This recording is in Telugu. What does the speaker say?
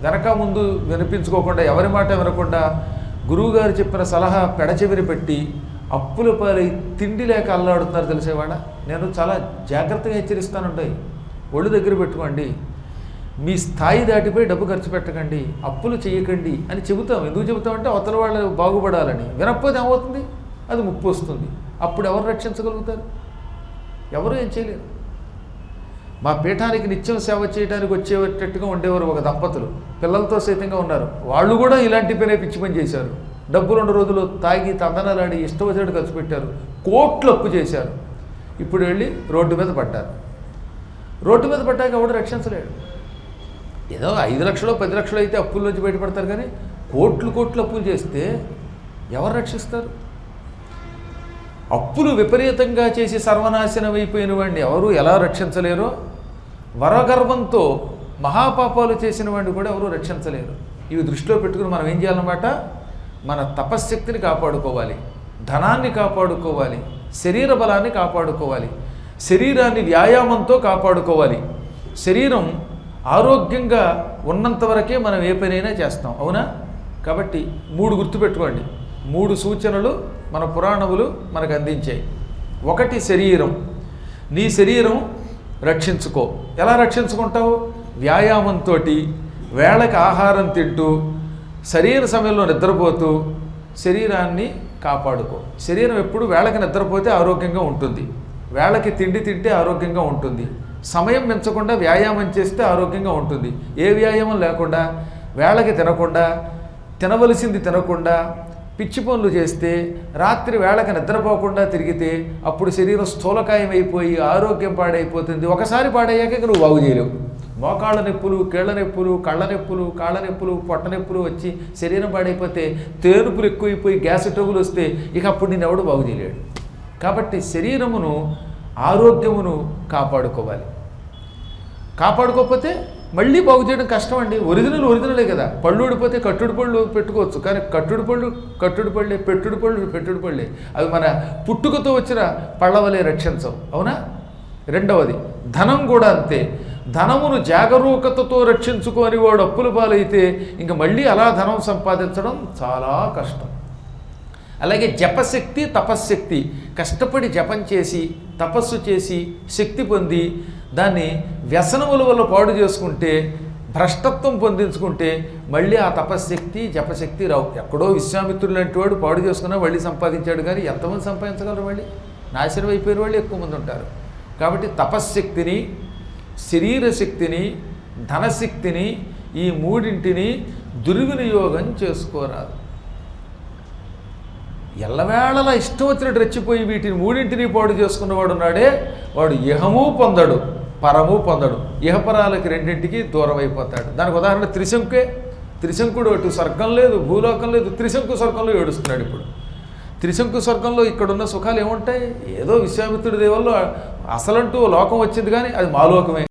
వెనక ముందు వినిపించుకోకుండా ఎవరి మాట వినకుండా గురువుగారు చెప్పిన సలహా పెడచెవిరి పెట్టి అప్పుల పాలై తిండి లేక అల్లాడుతున్నారు తెలిసేవాడ నేను చాలా జాగ్రత్తగా హెచ్చరిస్తానుంటాయి ఒళ్ళు దగ్గర పెట్టుకోండి. మీ స్థాయి దాటిపోయి డబ్బు ఖర్చు పెట్టకండి. అప్పులు చేయకండి అని చెబుతాం. ఎందుకు చెబుతామంటే అవతల వాళ్ళు బాగుపడాలని. వినకపోతే ఏమవుతుంది? అది ముప్పు వస్తుంది. అప్పుడు ఎవరు రక్షించగలుగుతారు? ఎవరు ఏం చేయలేరు? మా పీఠానికి నిత్యం సేవ చేయడానికి వచ్చేటట్టుగా ఉండేవారు ఒక దంపతులు. పిల్లలతో సైతంగా ఉన్నారు. వాళ్ళు కూడా ఇలాంటి పనే పిచ్చి పని చేశారు. డబ్బులు రెండు రోజులు తాగి తందనలాడి ఇష్టం వచ్చినట్టు ఖర్చు పెట్టారు. కోట్లు అప్పు చేశారు. ఇప్పుడు వెళ్ళి రోడ్డు మీద పడ్డారు. రోడ్డు మీద పడ్డాక ఎవడు రక్షించలేడు. ఏదో ఐదు లక్షలు పది లక్షలు అయితే అప్పుల నుంచి బయటపడతారు కానీ కోట్లు కోట్లు అప్పులు చేస్తే ఎవరు రక్షిస్తారు? అప్పులు విపరీతంగా చేసి సర్వనాశనం అయిపోయిన వాడిని ఎవరు ఎలా రక్షించలేరో వరగర్వంతో మహాపాపాలు చేసిన వాడిని కూడా ఎవరు రక్షించలేరు. ఇవి దృష్టిలో పెట్టుకుని మనం ఏం చేయాలన్నమాట? మన తపశ్శక్తిని కాపాడుకోవాలి. ధనాన్ని కాపాడుకోవాలి. శరీర బలాన్ని కాపాడుకోవాలి. శరీరాన్ని వ్యాయామంతో కాపాడుకోవాలి. శరీరం ఆరోగ్యంగా ఉన్నంత వరకే మనం ఏ పనైనా చేస్తాం. అవునా? కాబట్టి మూడు గుర్తుపెట్టుకోండి. మూడు సూచనలు మన పురాణములు మనకు అందించాయి. ఒకటి శరీరం. నీ శరీరం రక్షించుకో. ఎలా రక్షించుకుంటావు? వ్యాయామంతో వేళకి ఆహారం తింటూ శరీర సమయంలో నిద్రపోతూ శరీరాన్ని కాపాడుకో. శరీరం ఎప్పుడు వేళకి నిద్రపోతే ఆరోగ్యంగా ఉంటుంది. వేళకి తిండి తింటే ఆరోగ్యంగా ఉంటుంది. సమయం మించకుండా వ్యాయామం చేస్తే ఆరోగ్యంగా ఉంటుంది. ఏ వ్యాయామం లేకుండా వేళకి తినకుండా తినవలసింది తినకుండా పిచ్చి పనులు చేస్తే రాత్రి వేళకి నిద్రపోకుండా తిరిగితే అప్పుడు శరీరం స్థూలకాయం అయిపోయి ఆరోగ్యం పాడైపోతుంది. ఒకసారి పాడయ్యాక ఇక నువ్వు బాగు చేయలేవు. మోకాళ్ళ నొప్పులు కీళ్ళ నొప్పులు కళ్ళ నొప్పులు కాళ్ళ నొప్పులు పొట్ట నొప్పులు వచ్చి శరీరం పాడైపోతే తేనుపులు ఎక్కువైపోయి గ్యాస్ ట్రబుల్ వస్తే ఇక అప్పుడు నేను ఎవడు బాగు చేయలేడు. కాబట్టి శరీరమును ఆరోగ్యమును కాపాడుకోవాలి. కాపాడుకోకపోతే మళ్ళీ బాగు చేయడం కష్టం అండి. ఒరిజినల్ ఒరిజినలే కదా. పళ్ళు ఊడిపోతే కట్టుడు పళ్ళు పెట్టుకోవచ్చు. కానీ కట్టుడు పళ్ళు కట్టుడు పళ్ళే పెట్టుడు పళ్ళు పెట్టుడు పళ్ళే. అవి మన పుట్టుకతో వచ్చిన పళ్ళ వలె రక్షించవు. అవునా? రెండవది ధనం కూడా అంతే. ధనమును జాగరూకతతో రక్షించుకొని వాడు అప్పుల పాలైతే ఇంక మళ్ళీ అలా ధనం సంపాదించడం చాలా కష్టం. అలాగే జపశక్తి తపశ్శక్తి కష్టపడి జపం చేసి తపస్సు చేసి శక్తి పొంది దాన్ని వ్యసనముల వల్ల పాడు చేసుకుంటే భ్రష్టత్వం పొందించుకుంటే మళ్ళీ ఆ తపశ్శక్తి జపశక్తి రావు. ఎక్కడో విశ్వామిత్రుడు లాంటి వాడు పాడు చేసుకున్నా మళ్ళీ సంపాదించాడు కానీ ఎంతమంది సంపాదించగలరు మళ్ళీ? నాశనం అయిపోయిన వాళ్ళు ఎక్కువ మంది ఉంటారు. కాబట్టి తపశ్శక్తిని శరీర శక్తిని ధనశక్తిని ఈ మూడింటిని దుర్వినియోగం చేసుకోరాదు. ఎల్లవేళలా ఇష్టం వచ్చినట్టు రెచ్చిపోయి వీటిని మూడింటిని పాడు చేసుకున్నవాడు ఉన్నాడే. వాడు ఇహము పొందడు పరము పొందడు. ఇహపరాలకి రెండింటికి దూరం అయిపోతాడు దానికి ఉదాహరణ త్రిశంకే. త్రిశంకుడు అటు స్వర్గం లేదు భూలోకం లేదు. త్రిశంకు స్వర్గంలో ఏడుస్తున్నాడు ఇప్పుడు. త్రిశంకు స్వర్గంలో ఇక్కడున్న సుఖాలు ఏముంటాయి? ఏదో విశ్వామిత్రుడి దేవుల్లో అసలంటూ లోకం వచ్చింది కానీ అది మాలోకమే.